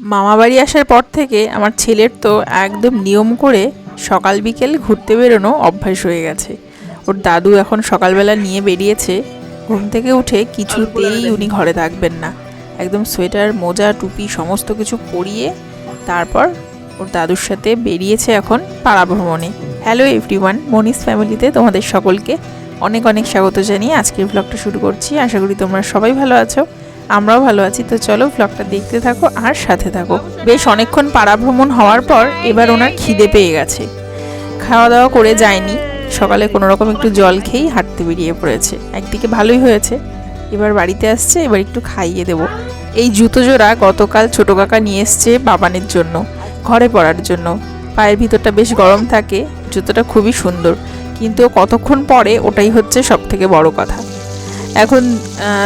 মামাবাড়ি আসার পর থেকে আমার ছেলের তো একদম নিয়ম করে সকাল বিকেল ঘুরতে বেরোনো অভ্যাস হয়ে গেছে। ওর দাদু এখন সকালবেলা নিয়ে বেরিয়েছে। ঘুম থেকে উঠে কিছুতেই উনি ঘরে থাকবেন না। একদম সোয়েটার মোজা টুপি সমস্ত কিছু পরিয়ে তারপর ওর দাদুর সাথে বেরিয়েছে এখন পাড়া ভ্রমণে। হ্যালো এভরিওয়ান মনিস ফ্যামিলিতে তোমাদের সকলকে অনেক অনেক স্বাগত জানিয়ে আজকের ব্লগটা শুরু করছি। আশা করি তোমরা সবাই ভালো আছো। আমরাও ভালো আছি। তো চলো ব্লগটা দেখতে থাকো আর সাথে থাকো। বেশ অনেকক্ষণ পাড়া ভ্রমণ হওয়ার পর এবার ওনার খিদে পেয়ে গেছে। খাওয়া দাওয়া করে যায়নি। সকালে কোনো রকম একটু জল খেয়েই হাঁটতে বেরিয়ে পড়েছে। একদিকে ভালোই হয়েছে। এবার বাড়িতে আসছে, এবার একটু খাইয়ে দেবো। এই জুতো জোড়া গতকাল ছোটো কাকা নিয়ে এসছে বাবানের জন্য, ঘরে পরার জন্য। পায়ের ভিতরটা বেশ গরম থাকে, জুতোটা খুবই সুন্দর। কিন্তু কতক্ষণ পরে ওটাই হচ্ছে সব থেকে বড় কথা। এখন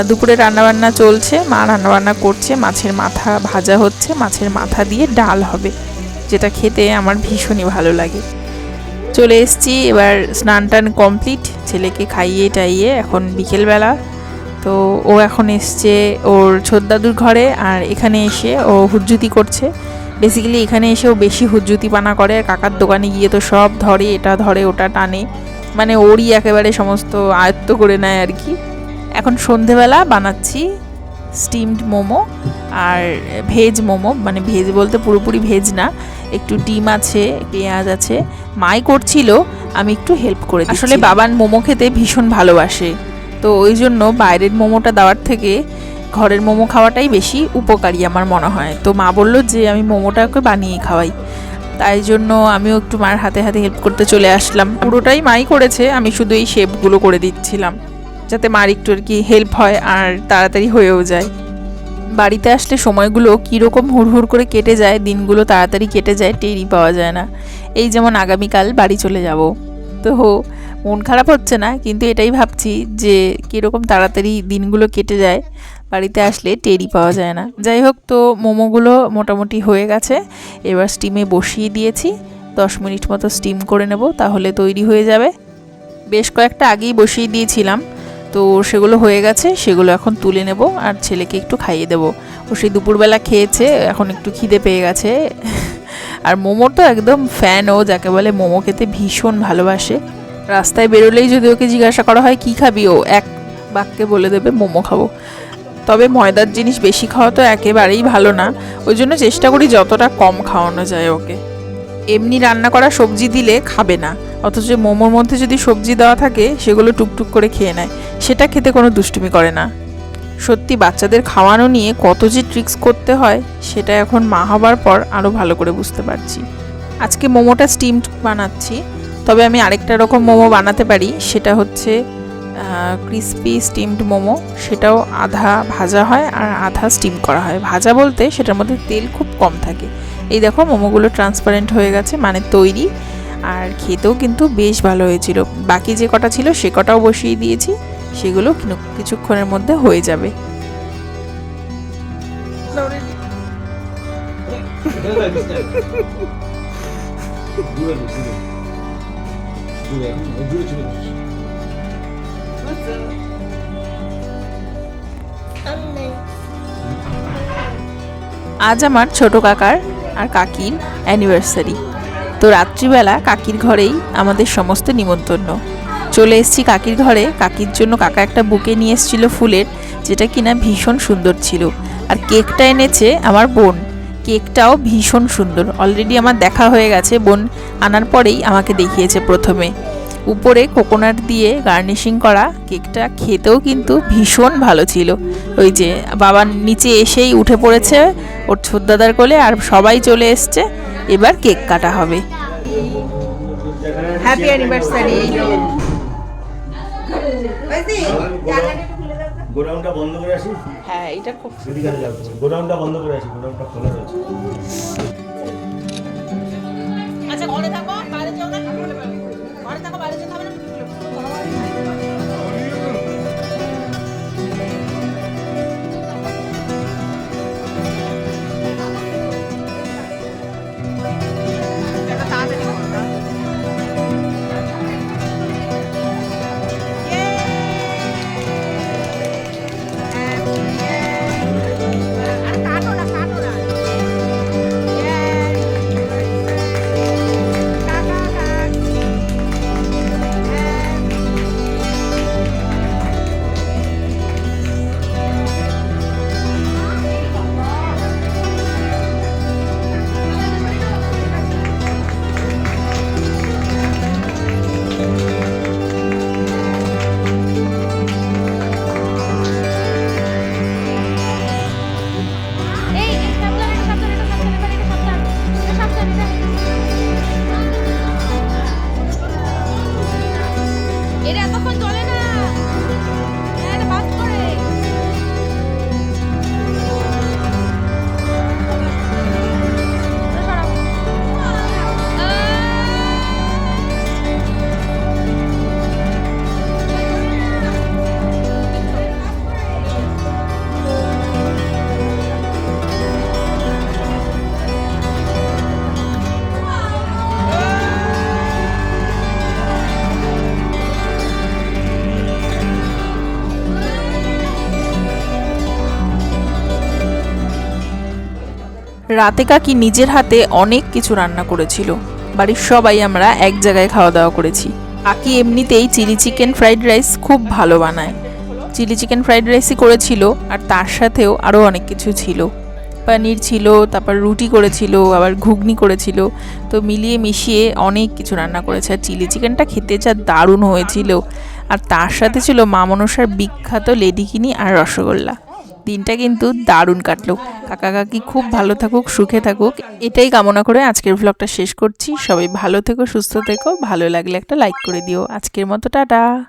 দুপুরে রান্নাবান্না চলছে, মা রান্নাবান্না করছে, মাছের মাথা ভাজা হচ্ছে, মাছের মাথা দিয়ে ডাল হবে, যেটা খেতে আমার ভীষণই ভালো লাগে। চলে এসছি, এবার স্নান টান কমপ্লিট, ছেলেকে খাইয়ে টাইয়ে এখন বিকেলবেলা। তো ও এখন এসছে ওর ছোদ্দাদুর ঘরে, আর এখানে এসে ও হুজ্জুতি করছে। বেসিক্যালি এখানে এসে ও বেশি হুজ্জুতি পানা করে, আর কাকার দোকানে গিয়ে তো সব ধরে, এটা ধরে, ওটা টানে। মানে ওরই একেবারে সমস্ত আয়ত্ত করে নেয় আর কি। এখন সন্ধেবেলা বানাচ্ছি স্টিমড মোমো আর ভেজ মোমো মানে ভেজ বলতে পুরোপুরি ভেজ না, একটু ডিম আছে, পেঁয়াজ আছে। মাই করছিল, আমি একটু হেল্প করে আসলে বাবান মোমো খেতে ভীষণ ভালোবাসে, তো ওই জন্য বাইরের মোমোটা দেওয়ার থেকে ঘরের মোমো খাওয়াটাই বেশি উপকারী আমার মনে হয়। তো মা বলল যে, আমি মোমোটাকে বানিয়ে খাওয়াই। তাই জন্য আমিও একটু মার হাতে হাতে হেল্প করতে চলে আসলাম। পুরোটাই মাই করেছে, আমি শুধু এই শেপগুলো করে দিচ্ছিলাম। যাতে মার একটু আর কি হেল্প হয় আর তাড়াতাড়ি হয়েও যায়। বাড়িতে আসলে সময়গুলো কীরকম হুড়হুড় করে কেটে যায়, দিনগুলো তাড়াতাড়ি কেটে যায়, টেরই পাওয়া যায় না। এই যেমন আগামীকাল বাড়ি চলে যাব। তো হো মন খারাপ হচ্ছে না, কিন্তু এটাই ভাবছি যে কীরকম তাড়াতাড়ি দিনগুলো কেটে যায়, বাড়িতে আসলে টেরি পাওয়া যায় না। যাই হোক, তো মোমোগুলো মোটামুটি হয়ে গেছে। এবার স্টিমে বসিয়ে দিয়েছি। দশ মিনিট মতো স্টিম করে নেব, তাহলে তৈরি হয়ে যাবে। বেশ কয়েকটা আগেই বসিয়ে দিয়েছিলাম। তো সেগুলো হয়ে গেছে, সেগুলো এখন তুলে নেব আর ছেলেকে একটু খাইয়ে দেবো। ও সেই দুপুরবেলা খেয়েছে, এখন একটু খিদে পেয়ে গেছে। আর মোমোর তো একদম ফ্যান ও, যাকে বলে মোমো খেতে ভীষণ ভালোবাসে। রাস্তায় বেরোলেই যদি ওকে জিজ্ঞাসা করা হয়, কী খাবি? ও এক বাক্যে বলে দেবে, মোমো খাব। তবে ময়দার জিনিস বেশি খাওয়া তো একেবারেই ভালো না। ওই জন্য চেষ্টা করি যতটা কম খাওয়ানো যায় ওকে। এমনি রান্না করা সবজি দিলে খাবে না। অথচ মোমোর মধ্যে যদি সবজি দেওয়া থাকে, সেগুলো টুকটুক করে খেয়ে নেয়। সেটা খেতে কোনো দুষ্টুমি করে না। সত্যি বাচ্চাদের খাওয়ানো নিয়ে কত যে ট্রিক্স করতে হয়, সেটা এখন মা হবার পর আরও ভালো করে বুঝতে পারছি। আজকে মোমোটা স্টিমড বানাচ্ছি, তবে আমি আরেকটা রকম মোমো বানাতে পারি, সেটা হচ্ছে ক্রিসপি স্টিমড মোমো। সেটাও আধা ভাজা হয় আর আধা স্টিম করা হয়। ভাজা বলতে সেটার মধ্যে তেল খুব কম থাকে। এই দেখো, মোমোগুলো ট্রান্সপারেন্ট হয়ে গেছে মানে তৈরি। আর খেতেও কিন্তু বেশ ভালো হয়েছিল। বাকি যে কটা ছিল, সে কটাও বসিয়ে দিয়েছি। সেগুলো কিছুক্ষণের মধ্যে হয়ে যাবে। আজ আমার ছোট কাকার আর কাকির অ্যানিভার্সারি তো রাত্রিবেলা কাকির ঘরেই আমাদের সমস্ত নিমন্ত্রণ। চলে এসেছি কাকির ঘরে। কাকির জন্য কাকা একটা বুকে নিয়ে এসেছিল ফুলের, যেটা কিনা ভীষণ সুন্দর ছিল। আর কেকটা এনেছে আমার বোন। কেকটাও ভীষণ সুন্দর। অলরেডি আমার দেখা হয়ে গেছে, বোন আনার পরেই আমাকে দেখিয়েছে প্রথমে। উপরে কোকোনাট দিয়ে গার্নিশিং করা কেকটা খেতেও কিন্তু ভীষণ ভালো ছিল। ওই যে বাবার নিচে এসেই উঠে পড়েছে ওর ছোটদাদার কোলে আর সবাই চলে এসছে। এবার কেক কাটা হবে। হ্যাপি অ্যানিভার্সারি গোডাউনটা বন্ধ করে আসি হ্যাঁ এটা খুব গোডাউনটা বন্ধ করে আসি গোডাউনটা খোলা রয়েছে। jadi aku রাতে কাকি নিজের হাতে অনেক কিছু রান্না করেছিল। বাড়ির সবাই আমরা এক জায়গায় খাওয়া দাওয়া করেছি। কাকি এমনিতেই চিলি চিকেন ফ্রাইড রাইস খুব ভালো বানায়। চিলি চিকেন ফ্রাইড রাইসই করেছিল আর তার সাথেও আরও অনেক কিছু ছিল। পনির ছিল, তারপর রুটি করেছিল, আবার ঘুগনি করেছিল। তো মিলিয়ে মিশিয়ে অনেক কিছু রান্না করেছে। আর চিলি চিকেনটা খেতে যা দারুণ হয়েছিল। আর তার সাথে ছিল মা মনসার বিখ্যাত লেডিকিনি আর রসগোল্লা। দিনটা কিন্তু দারুণ কাটলো। কাকা কাকি খুব ভালো থাকুক, সুখে থাকুক, এটাই কামনা করে আজকের ভ্লগটা শেষ করছি। সবাই ভালো থেকো, সুস্থ থেকো, ভালো লাগলে একটা লাইক করে দিও। আজকের মতো, টাটা!